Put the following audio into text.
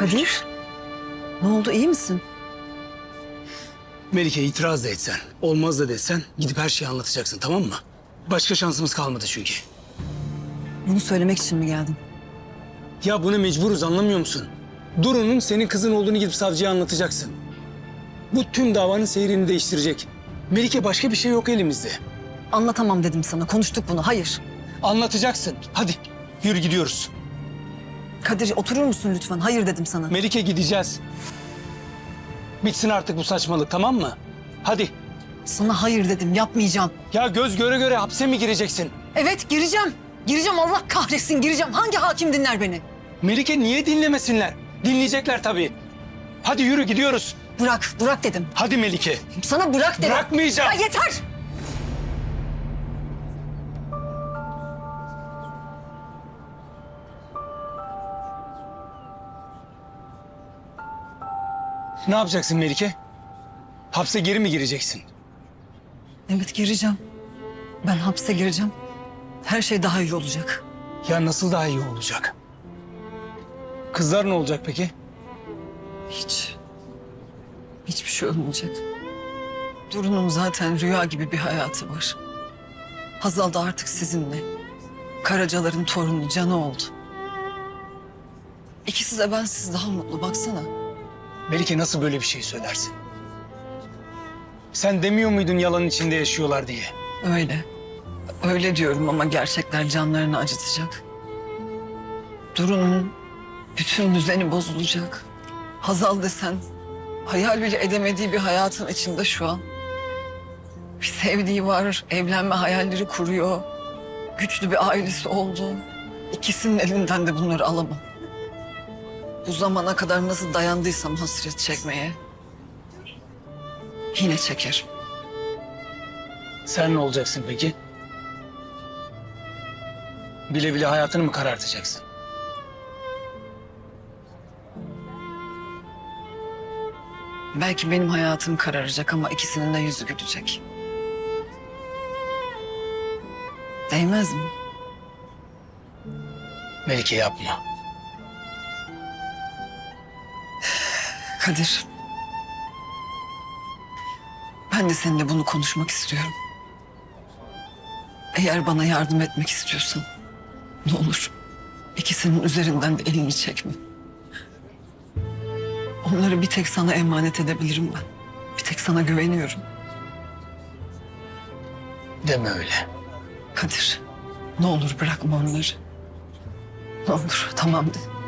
Kadir, ne oldu iyi misin? Melike itiraz da etsen, olmaz da desen gidip her şeyi anlatacaksın tamam mı? Başka şansımız kalmadı çünkü. Bunu söylemek için mi geldin? Ya buna mecburuz anlamıyor musun? Duru'nun senin kızın olduğunu gidip savcıya anlatacaksın. Bu tüm davanın seyrini değiştirecek. Melike başka bir şey yok elimizde. Anlatamam dedim sana. Konuştuk bunu. Hayır. Anlatacaksın. Hadi yürü gidiyoruz. Kadir oturur musun lütfen? Hayır dedim sana. Melike gideceğiz. Bitsin artık bu saçmalık tamam mı? Hadi. Sana hayır dedim. Yapmayacağım. Ya göz göre göre hapse mi gireceksin? Evet gireceğim. Gireceğim Allah kahretsin gireceğim. Hangi hakim dinler beni? Melike niye dinlemesinler? Dinleyecekler tabii. Hadi yürü gidiyoruz. Bırak, bırak dedim. Hadi Melike. Sana bırak dedim. Bırakmayacağım. Ya yeter. Ne yapacaksın Melike? Hapse geri mi gireceksin? Evet gireceğim. Ben hapse gireceğim. Her şey daha iyi olacak. Ya nasıl daha iyi olacak? Kızlar ne olacak peki? Hiç. Hiçbir şey olmayacak. Duru'nun zaten rüya gibi bir hayatı var. Hazal da artık sizinle. Karacaların torunu Canı oldu. İkisi de bensiz daha mutlu baksana. Melike nasıl böyle bir şey söylersin? Sen demiyor muydun yalan içinde yaşıyorlar diye? Öyle. Öyle diyorum ama gerçekler canlarını acıtacak. Duru'nun bütün düzeni bozulacak. Hazal desen hayal bile edemediği bir hayatın içinde şu an. Bir sevdiği var, evlenme hayalleri kuruyor. Güçlü bir ailesi oldu. İkisinin elinden de bunları alamam. Bu zamana kadar nasıl dayandıysam hasret çekmeye yine çekerim. Sen ne olacaksın peki? Bile bile hayatını mı karartacaksın? Belki benim hayatım kararacak ama ikisinin de yüzü gülecek. Değmez mi? Melike yapma. Kadir. Ben de seninle bunu konuşmak istiyorum. Eğer bana yardım etmek istiyorsan ne olur ikisinin üzerinden de elini çekme. Onları bir tek sana emanet edebilirim ben. Bir tek sana güveniyorum. Deme öyle. Kadir ne olur bırakma onları. Ne olur tamam de.